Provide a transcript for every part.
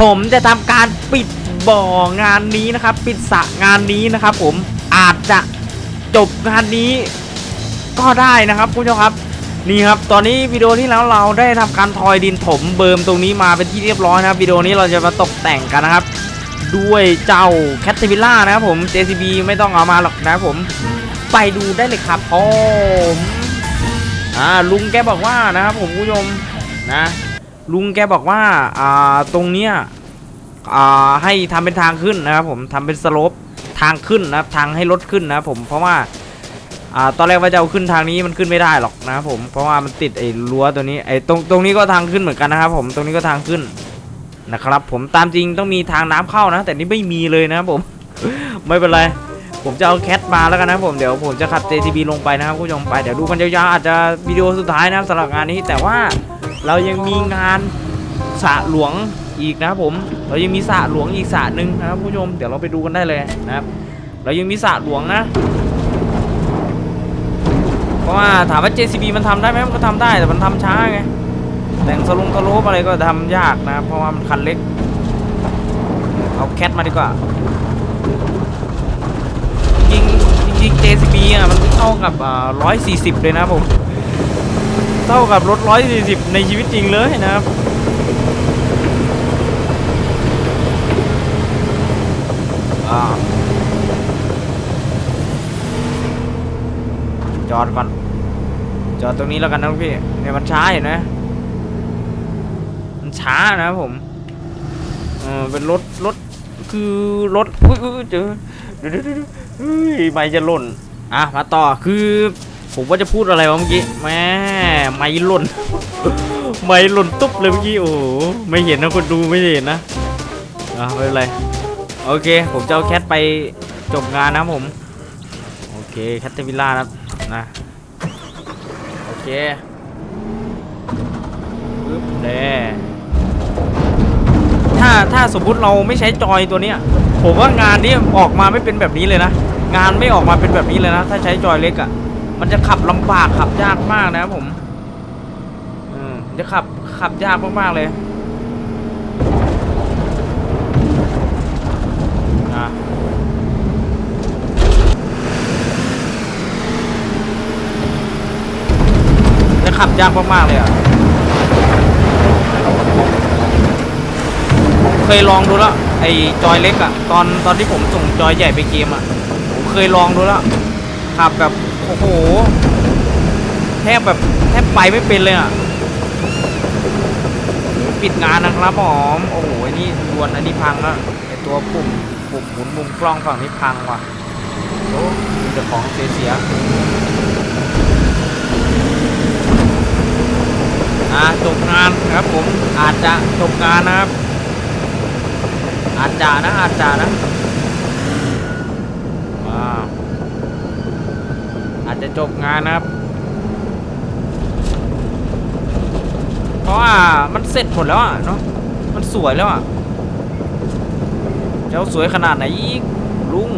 ผมจะทำการปิดบ่องานนี้นะครับ ปิดสระงานนี้นะครับ ผมอาจจะจบงานนี้ก็ได้นะครับคุณผู้ชมครับนี่ครับ ตอนนี้วิดีโอที่แล้วเราได้ทำการทอยดินถมเบิร์มตรงนี้มาเป็นที่เรียบร้อยนะครับวิดีโอนี้เราจะมาตกแต่งกันนะครับ ด้วยเจ้าแคทเทวิล่านะครับผม JCB ไม่ต้องเอามาหรอกนะครับผมไปดูได้เลยครับผมอ่าลุงแกบอกว่านะครับผมคุณผู้ชมนะ ลุงแกบอกว่าอ่าตรงเนี้ยอ่าให้ทำเป็นทางขึ้นนะครับผมทำเป็นสโลปทางขึ้นนะทางให้รถขึ้นนะผมเพราะว่าอ่าตอนแรกว่าจะเอาขึ้นทางนี้มันขึ้นไม่ได้หรอกนะครับผมเพราะว่ามันติดไอ้รั้วตัวนี้ไอ้ตรงตรงนี้ก็ทางขึ้นเหมือนกันนะครับผมตรงนี้ก็ทางขึ้นนะครับผมตามจริงต้องมีทางน้ำเข้านะ แต่นี่ไม่มีเลยนะครับผมไม่เป็นไรผมจะเอาแคทมาแล้วกันนะผมเดี๋ยวผมจะขับ JCB ลงไปนะครับผู้ชมไปเดี๋ยวดูกันยาวๆอาจจะวิดีโอสุดท้ายนะครับสำหรับงานนี้แต่ว่า เรายังมีงานสะหลวงอีกนะครับผม เรายังมีสะหลวงอีกสะหนึ่งนะครับผู้ชม เดี๋ยวเราไปดูกันได้เลยนะครับ เรายังมีสะหลวงนะเพราะว่าถามว่า JCB มันทำได้ไหมมันก็ทำได้แต่มันทำช้าไงแต่งสลุงสโลปอะไรก็ทำยากนะเพราะว่ามันคันเล็ก เอาแคทมาดีกว่าจริงจริง JCB อะมันเท่ากับอ่า140 เลยนะผม เท่ากับรถ 140 ในชีวิตจริงเลยนะครับ จอดก่อน จอดตรงนี้แล้วกันนะพี่เนี่ยมันช้าเห็นไหมมันช้านะครับผมเออเป็นรถรถคือรถอุ๊ยเจอเดี๋ยวเดี๋ยวเดี๋ยวเฮ้ยไม่จะหล่นอะมาต่อคือ ผมว่าจะพูดอะไรวะเมื่อกี้แม่ไม่หล่น ไม่หล่นตุ๊บเลยเมื่อกี้โอ้ไม่เห็นนะคนดูไม่เห็นนะอะไม่เป็นไรโอเค ผมจะเอาแคทไปจบงานนะผมโอเคแคทเทวิลล่านะนะโอเคปึ๊บเด้ถ้าถ้าสมมุติเราไม่ใช้จอยตัวเนี้ยผมว่างานนี้ออกมาไม่เป็นแบบนี้เลยนะ งานไม่ออกมาเป็นแบบนี้เลยนะ ถ้าใช้จอยเล็กอะ่ะ มันจะขับลำบากขับยากมากนะครับผมอืมจะขับขับยากมากๆเลยอะจะขับยากมากๆเลยอะเคยลองดูแล้วไอ้จอยเล็กอะตอนตอนที่ผมส่งจอยใหญ่ไปเกมอะผมเคยลองดูแล้วขับแบบ โอ้โห แทบแบบแทบไปไม่เป็นเลยอะ ปิดงานนะครับหอมโอ้โหนี่ดวนอันนี้พังแล้วไอตัวปุ่มปุ่มหมุนมุมกล้องฝั่งนี้พังว่ะโอ้มีแต่ของเสียอะจบงานครับผมอาจจะจบงานนะครับอาจจะนะอาจจะนะอ่าอา จะจบงานนะครับ เพราะว่ามันเสร็จหมดแล้วอะเนาะมันสวยแล้วอะจะเอาสวยขนาดไหนอีกลุง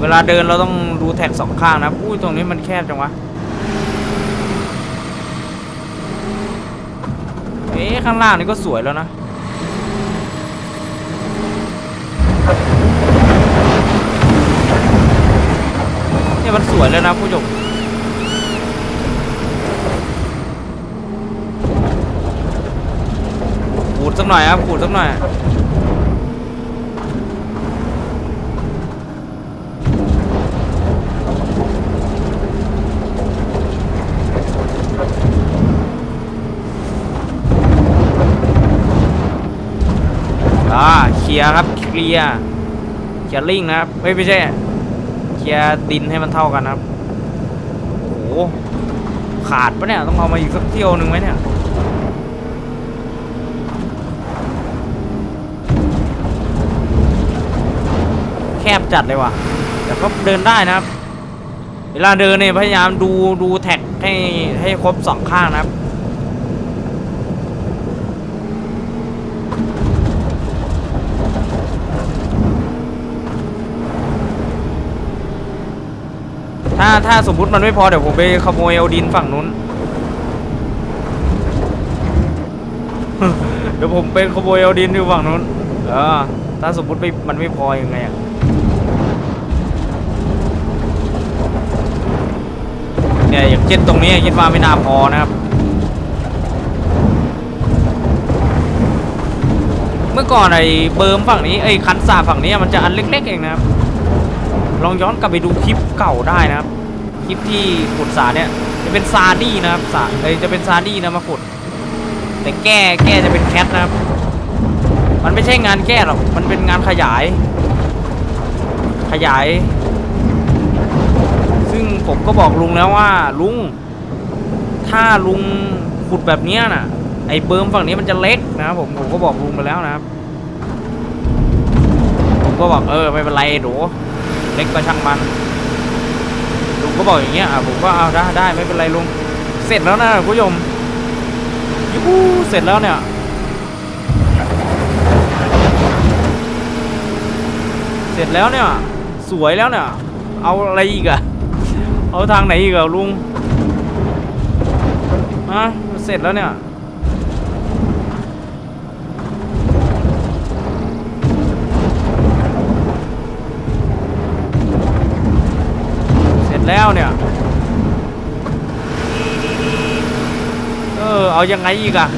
เวลาเดินเราต้องดูแท็กสองข้างนะอุ้ยตรงนี้มันแคบจังวะเอ๊ะข้างล่างนี่ก็สวยแล้วนะ เนี่ยมันสวยแล้วนะผู้ชมขูดสักหน่อยครับขูดสักหน่อยอ่าเคลียร์ครับเคลียร์เคลียร์ลิงนะครับไม่ไม่ใช่ เคลียร์ดินให้มันเท่ากันนะครับโอ้โหขาดปะเนี่ย ต้องเอามาอีกสักเที่ยวหนึ่งไหมเนี่ยแคบจัดเลยว่ะ แต่ก็เดินได้นะครับ เวลาเดินเนี่ยพยายามดูดูแท็กให้ให้ครบสองข้างนะครับ ถ้าถ้าสมมุติมันไม่พอเดี๋ยวผมไปขโมยเอาดินฝั่งนู้น เดี๋ยวผมเป็นขโมยเอาดินอยู่ฝั่งนู้น เออ ถ้าสมมติไม่มันไม่พอยังไงอะเนี่ยอย่างเช่นตรงนี้คิดว่าไม่น่าพอนะครับ เมื่อก่อนไอ้เบิร์มฝั่งนี้ไอ้คันสาฝั่งนี้มันจะอันเล็กๆเองนะครับ ลองย้อนกลับไปดูคลิปเก่าได้นะครับ คลิปที่ขุดสาเนี่ยจะเป็นซาดี้นะครับสาเอยจะเป็นซาดี้นะมาขุด แต่แก้แก้จะเป็นแคทนะครับ มันไม่ใช่งานแก้หรอก มันเป็นงานขยาย ขยาย ซึ่งผมก็บอกลุงแล้วว่าลุง ถ้าลุงขุดแบบเนี้ยน่ะ ไอ้เบิร์มฝั่งนี้มันจะเล็กนะครับผมผมก็บอกลุงไปแล้วนะครับ ผมก็บอกเออไม่เป็นไรหนู เล็กก็ช่างมันลุงก็บอกอย่างเงี้ยอะผมก็เอาได้ได้ไม่เป็นไรลุงเสร็จแล้วนะคุณผู้ชมยูหูเสร็จแล้วเนี่ยเสร็จแล้วเนี่ยสวยแล้วเนี่ยเอาอะไรอีกอะเอาทางไหนอีกอะลุงฮะเสร็จแล้วเนี่ย เสร็จ แล้วเนี่ย เออ เอายังไงอีกอะ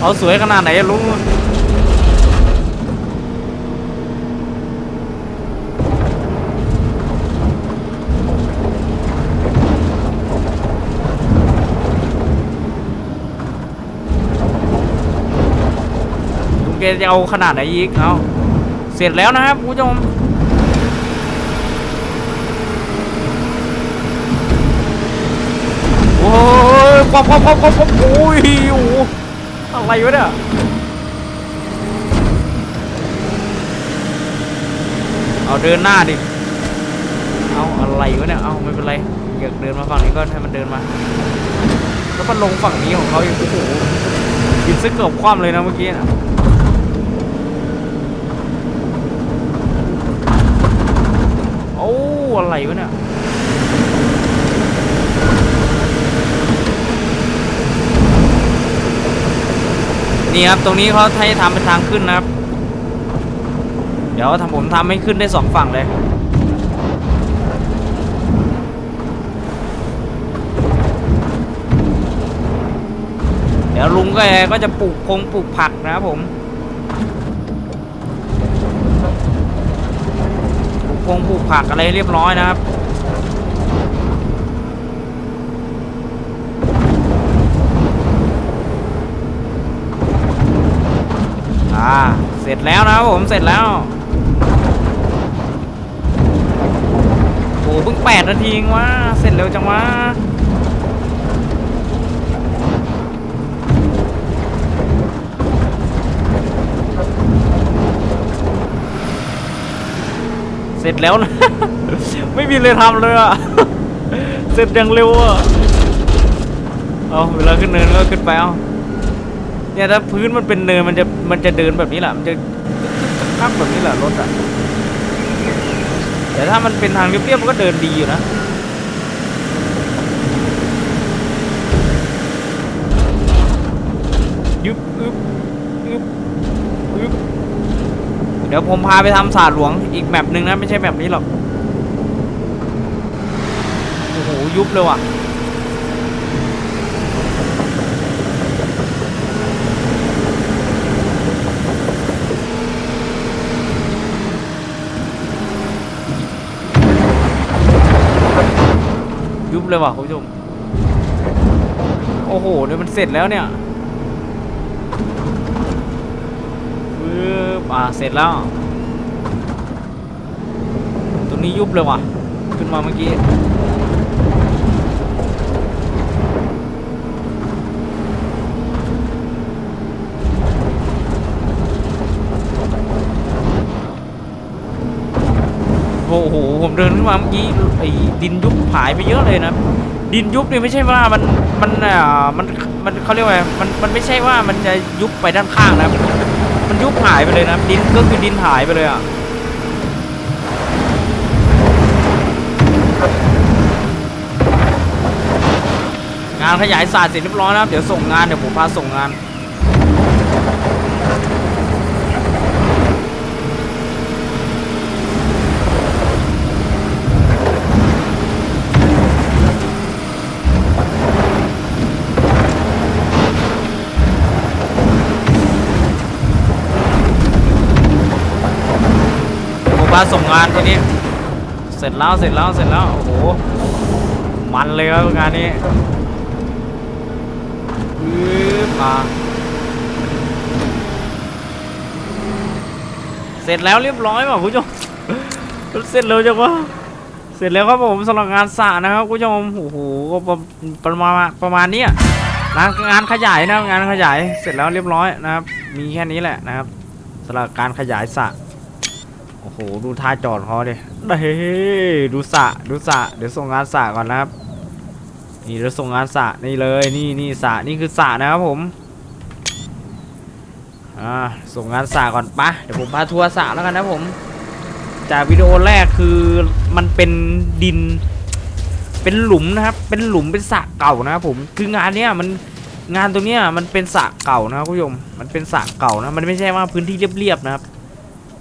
เอาสวยขนาดไหนอะลุงลุงแกจะเอาขนาดไหนอีก เอา เสร็จแล้วนะครับคุณผู้ชม โอ้ย ความความความความความโอ้ยโอ้โหอะไรวะเนี่ยเอาเดินหน้าดิเอาอะไรวะเนี่ยเอาไม่เป็นไรอยากเดินมาฝั่งนี้ก็ให้มันเดินมา แล้วมันลงฝั่งนี้ของเขาอีกโอ้โหบินซึกเกือบคว่ำเลยนะเมื่อกี้นะโอ้อะไรวะเนี่ย นี่ครับตรงนี้เขาให้ทำเป็นทางขึ้นนะครับ เดี๋ยวทำผมทำให้ขึ้นได้สองฝั่งเลยเดี๋ยวลุงก็ก็จะปลูกพงปลูกผักนะครับผมปลูกพงปลูกผักอะไรเรียบร้อยนะครับ อ่า เสร็จแล้วนะครับผม เสร็จแล้ว โอ้เพิ่งแปดนาทีเองวะ เสร็จเร็วจังวะ เสร็จแล้วนะ ไม่มีเลยทำเลยอะเสร็จอย่างเร็วอะเอาเวลาขึ้นเนินก็ขึ้นไปเอา เนี่ยถ้าพื้นมันเป็นเนินมันจะมันจะเดินแบบนี้แหละมันจะข้ามแบบนี้แหละรถอะแต่ถ้ามันเป็นทางเรียบๆมันก็เดินดีอยู่นะยึบอึบอึบอึบเดี๋ยวผมพาไปทำศาสตร์หลวงอีกแมปหนึ่งนะไม่ใช่แมปนี้หรอกโอ้โหยุบเลยว่ะ เลยว่ะคุณผู้ชม โอ้โหเดี๋ยวมันเสร็จแล้วเนี่ยปึ๊บอ่าเสร็จแล้วตรงนี้ยุบเลยว่ะ ขึ้นมาเมื่อกี้ โอ้โห ผม เดินขึ้นมาเมื่อกี้ไอ้ดินยุบหายไปเยอะเลยนะ ดินยุบเนี่ยไม่ใช่ว่ามันมันอ่ามันมันเขาเรียกว่ามันมันไม่ใช่ว่ามันจะยุบไปด้านข้างนะมันยุบหายไปเลยนะดินก็คือดินหายไปเลยอะงานขยายศาสตร์เสร็จเรียบร้อยแล้วเดี๋ยวส่งงานเดี๋ยวผมพาส่งงาน มาส่งงานตัวนี้ เสร็จแล้วเสร็จแล้วเสร็จแล้วโอ้โหมันเลยครับงานนี้ปึ๊บมาเสร็จแล้วเรียบร้อยป่ะคุณผู้ชมเสร็จเร็วจังวะเสร็จแล้วครับผมสำหรับงานสระนะครับคุณผู้ชมโอ้โหก็ประมาณประมาณนี้งานงานขยายนะงานขยายเสร็จแล้วเรียบร้อยนะครับ มีแค่นี้แหละนะครับสำหรับการขยายสระ โอ้โห ดูท่าจอดเขาดิเฮ้ดูสะดูสะเดี๋ยวส่งงานสะก่อนนะครับ นี่เดี๋ยวส่งงานสะนี่เลย นี่นี่สะนี่คือสะนะครับผม อ่า ส่งงานสะก่อนปะเดี๋ยวผมพาทัวร์สะแล้วกันนะผม จากวิดีโอแรกคือมันเป็นดิน เป็นหลุมนะครับ เป็นหลุมเป็นสะเก่านะครับผม คืองานเนี้ยมันงานตรงเนี้ยมันเป็นสระเก่านะครับคุณผู้ชม มันเป็นสระเก่านะ มันไม่ใช่ว่าพื้นที่เรียบๆนะครับ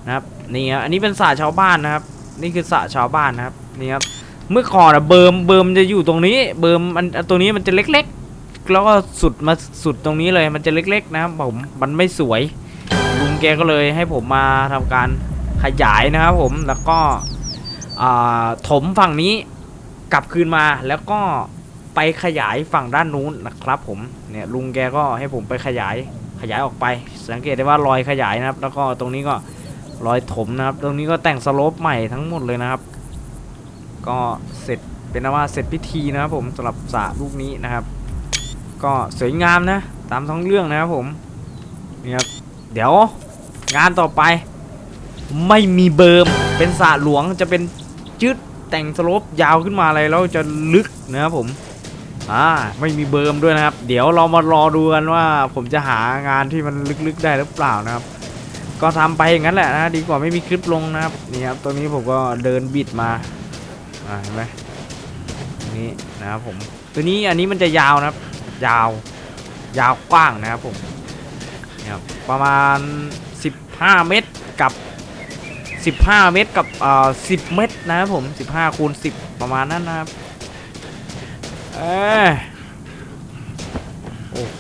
นะครับ นี่ครับอันนี้เป็นสระชาวบ้านนะครับ นี่คือสระชาวบ้านนะครับนี่ครับเมื่อก่อนอะเบิร์มเบิร์มจะอยู่ตรงนี้ เบิร์มมันตรงนี้มันจะเล็ก ๆ แล้วก็สุดมาสุดตรงนี้เลยมันจะเล็ก ๆ นะครับผมมันไม่สวยลุงแกก็เลยให้ผมมาทำการขยายนะครับผมแล้วก็ถมฝั่งนี้กลับคืนมาแล้วก็ไปขยายฝั่งด้านนู้นนะครับผมเนี่ยลุงแกก็ให้ผมไปขยายขยายออกไป สังเกตได้ว่ารอยขยายนะครับ แล้วก็ตรงนี้ก็ รอยถมนะครับ ตรงนี้ก็แต่งสโลปใหม่ทั้งหมดเลยนะครับ ก็เสร็จเป็นว่าเสร็จพิธีนะครับผมสำหรับสระลูกนี้นะครับ ก็สวยงามนะ ตามท้องเรื่องนะครับผมนี่ครับเดี๋ยวงานต่อไป ไม่มีเบิร์มเป็นสระหลวงจะเป็นจืดแต่งสโลปยาวขึ้นมาเลยแล้วจะลึกนะครับผมอ่าไม่มีเบิร์มด้วยนะครับ เดี๋ยวเรามารอดูกันว่า ผมจะหางานที่มันลึกๆได้หรือเปล่านะครับ ก็ทำไปอย่างนั้นแหละนะดีกว่าไม่มีคลิปลงนะครับนี่ครับตัวนี้ผมก็เดินบิดมาอ่าเห็นไหมนี่นะครับผมตัวนี้อันนี้มันจะยาวนะครับ ยาว ยาวกว้างนะครับผมนี่ครับประมาณ 15 เมตรกับ 15 เมตรกับเอ่อ10 เมตรนะครับผม 15คูณ10 ประมาณนั้นนะครับเอ้ย โอ้โห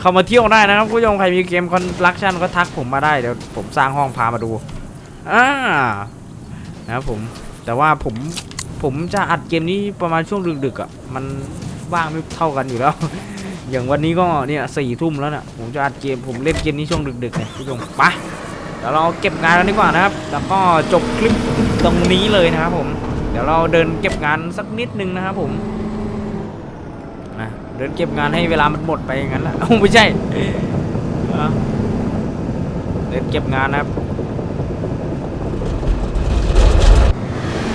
เข้ามาเที่ยวได้นะครับผู้ชมใครมีเกมคอนลักชันก็ทักผมมาได้เดี๋ยวผมสร้างห้องพามาดูอ่านะครับผมแต่ว่าผมผมจะอัดเกมนี้ประมาณช่วงดึกๆอะมันว่างไม่เท่ากันอยู่แล้ว อย่างวันนี้ก็เนี่ยสี่ทุ่มแล้วน่ะผมจะอัดเกมผมเล่นเกมนี้ช่วงดึกๆเลยผู้ชมไปเดี๋ยวเราเก็บงานกันดีกว่านะครับ แล้วก็จบคลิปตรงนี้เลยนะครับผมเดี๋ยวเราเดินเก็บงานสักนิดนึงนะครับผม เดินเก็บงานให้เวลามันหมดไปอย่างนั้นแหละไม่ใช่เดินเก็บงานนะครับโ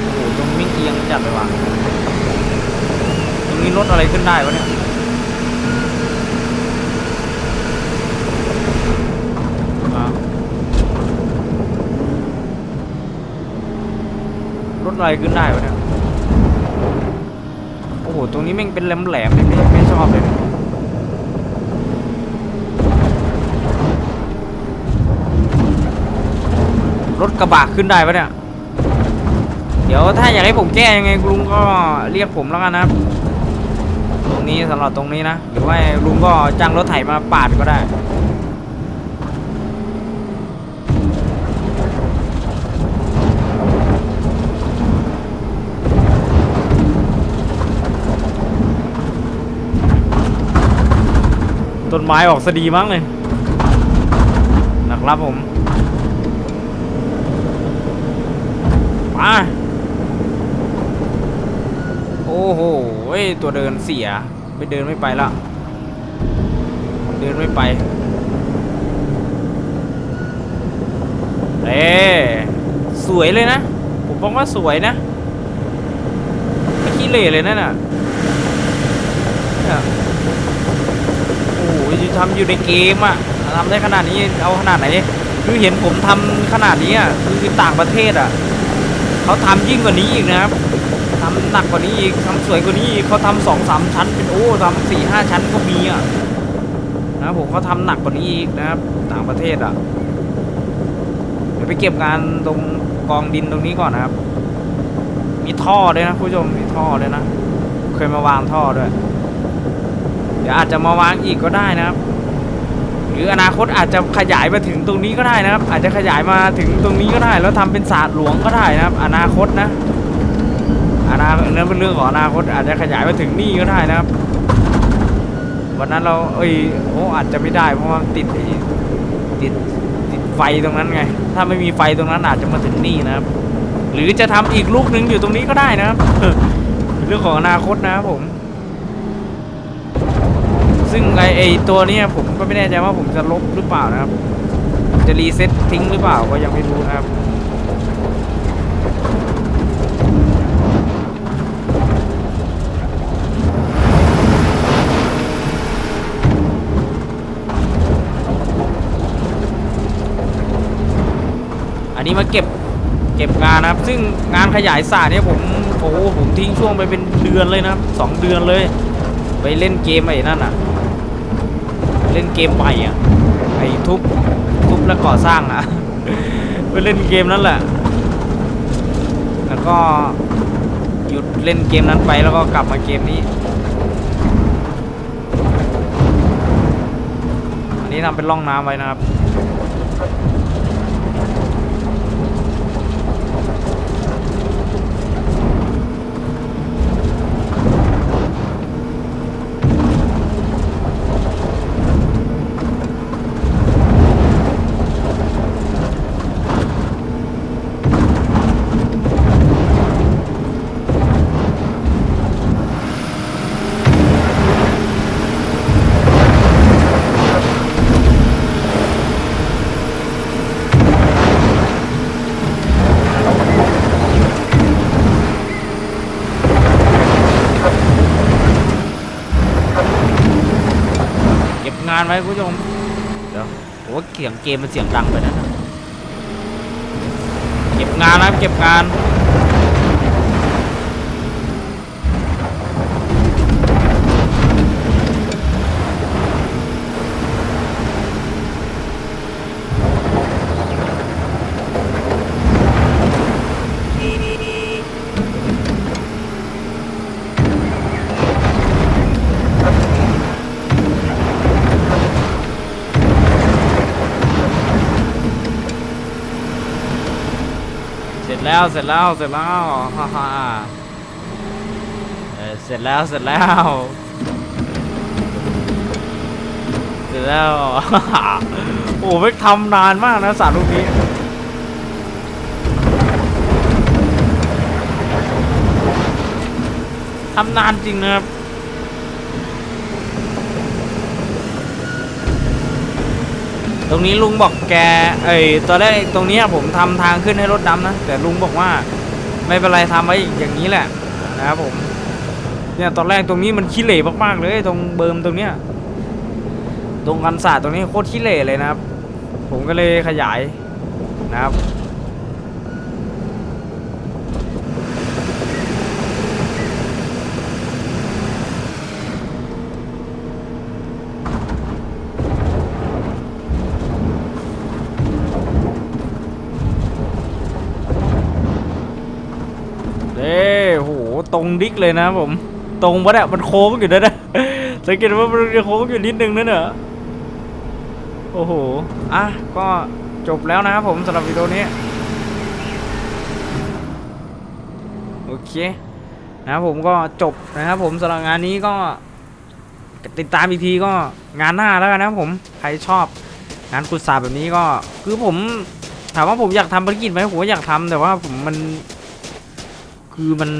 อ้โหตรงนี้เอียงจัดเลยว่ะตรงนี้รถอะไรขึ้นได้วะเนี่ยรถอะไรขึ้นได้วะเนี่ย ตรงนี้แม่งเป็นแหลมๆเลยไม่ไม่ชอบเลยรถกระบะขึ้นได้ปะเนี่ย เดี๋ยวถ้าอยากให้ผมแก้ยังไงลุงก็เรียกผมแล้วกันนะครับ ตรงนี้สำหรับตรงนี้นะ หรือว่าลุงก็จ้างรถไถมาปาดก็ได้ ต้นไม้ออกสดีมั้งเลยนะครับผมมาโอ้โหตัวเดินเสียไม่เดินไม่ไปละเดินไม่ไปเอ๊สวยเลยนะ ผมบอกว่าสวยนะไม่ขี้เหร่เลยนั่นน่ะเนี่ย โอ้โหทำอยู่ในเกมอะทำได้ขนาดนี้เอาขนาดไหนคือเห็นผมทำขนาดนี้อะคือต่างประเทศอะเขาทำยิ่งกว่านี้อีกนะครับทำหนักกว่านี้อีกทำสวยกว่านี้อีกเขาทำสองสามชั้นเป็นโอ้ทำสี่ห้าชั้นก็มีอะนะผมเขาทำหนักกว่านี้อีกนะครับ ต่างประเทศอะเดี๋ยวไปเก็บงานตรงกองดินตรงนี้ก่อนนะครับ มีท่อด้วยนะคุณผู้ชมมีท่อด้วยนะ เคยมาวางท่อด้วย เดี๋ยวอาจจะมาวางอีกก็ได้นะครับ หรืออนาคตอาจจะขยายมาถึงตรงนี้ก็ได้นะครับ อาจจะขยายมาถึงตรงนี้ก็ได้ แล้วทำเป็นศาสตร์หลวงก็ได้นะครับ อนาคตนะอนาคตนั่นเป็นเรื่องของอนาคตอาจจะขยายมาถึงนี่ก็ได้นะครับ วันนั้นเราเอ้ยโอ้อาจจะไม่ได้เพราะว่าติดติดติดไฟตรงนั้นไง ถ้าไม่มีไฟตรงนั้นอาจจะมาถึงนี่นะครับ หรือจะทำอีกลูกหนึ่งอยู่ตรงนี้ก็ได้นะครับเรื่องของอนาคตนะครับผม ซึ่งไอไอตัวเนี้ยผมก็ไม่แน่ใจว่าผมจะลบหรือเปล่านะครับ จะรีเซ็ตทิ้งหรือเปล่าก็ยังไม่รู้นะครับอันนี้มาเก็บเก็บงานนะครับ ซึ่งงานขยายสระเนี่ยผมโอ้โหผมทิ้งช่วงไปเป็นเดือนเลยนะครับสองเดือนเลย ไปเล่นเกมไอ้นั่นอะ เล่นเกมใหม่อะไอ้ทุบทุบแล้วก่อสร้างอะไปเล่นเกมนั้นแหละ แล้วก็หยุดเล่นเกมนั้นไปแล้วก็กลับมาเกมนี้ อันนี้ทำเป็นร่องน้ำไว้นะครับานไว้คุณผู้ชม เดี๋ยวโอ้เสียงเกมมันเสียงดังไปนะ เก็บงานนะเก็บงาน เสร็จ แล้วเสร็จแล้วเสร็จแล้วฮ่าฮ่าเสร็จแล้วเสร็จแล้วเสร็จแล้วโอ้ไม่ทำนานมากนะสารลูกนี้ทำนานจริงนะครับ ตรงนี้ลุงบอกแกเอ้ยตอนแรกตรงนี้ผมทำทางขึ้นให้รถดำนะแต่ลุงบอกว่าไม่เป็นไรทำไว้อย่างนี้แหละนะครับผมเนี่ยตอนแรกตรงนี้มันขี้เหร่มากๆเลยตรงเบิร์มตรงเนี้ยตรงกันศาสตร์ตรงนี้โคตรขี้เหร่เลยนะครับ ผมก็เลยขยายนะครับ เด้โห ตรงดิกเลยนะผม ตรงปะเนี่ยมันโค้งอยู่ด้วยนะสังเกตว่ามันโค้งอยู่นิดนึงนั่นเหรอโอ้โห อะ ก็จบแล้วนะครับผมสำหรับวิดีโอนี้ โอเค นะครับผมก็จบนะครับผมสำหรับงานนี้ก็ ติดตามอีกทีก็งานหน้าแล้วกันนะครับผม ใครชอบงานกุศลแบบนี้ก็ คือผมถามว่าผมอยากทำภารกิจไหมผมอยากทำแต่ว่าผมมัน คือมัน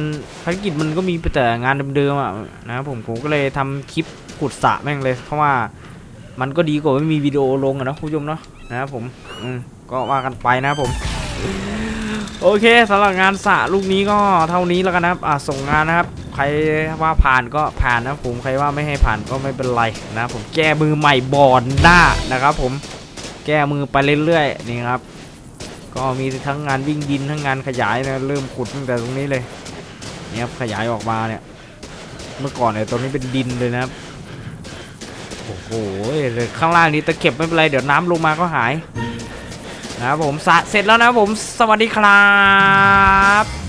ภารกิจมันก็มีแต่งานเดิมๆอะนะครับผมผมก็เลยทำคลิปขุดสระแม่งเลยเพราะว่ามันก็ดีกว่าไม่มีวิดีโอลงอะนะคุณผู้ชมเนาะนะครับผมอืมก็ว่ากันไปนะครับผม โอเคสำหรับงานสระลูกนี้ก็เท่านี้แล้วกันนะครับอะส่งงานนะครับ ใครว่าผ่านก็ผ่านนะผมใครว่าไม่ให้ผ่านก็ไม่เป็นไรนะรผมแก้มือใหม่บอนหน้านะครับผมแก้มือไปเรื่อยๆนี่ครับ ก็มีทั้งงานวิ่งดินทั้งงานขยายนะเริ่มขุดตั้งแต่ตรงนี้เลยเนี่ยครับขยายออกมาเนี่ย เมื่อก่อนเนี่ยตรงนี้เป็นดินเลยนะครับโอ้โหเลยข้างล่างนี้ตะเข็บไม่เป็นไรเดี๋ยวน้ำลงมาก็หายนะครับผมสะเสร็จแล้วนะผมสวัสดีครับ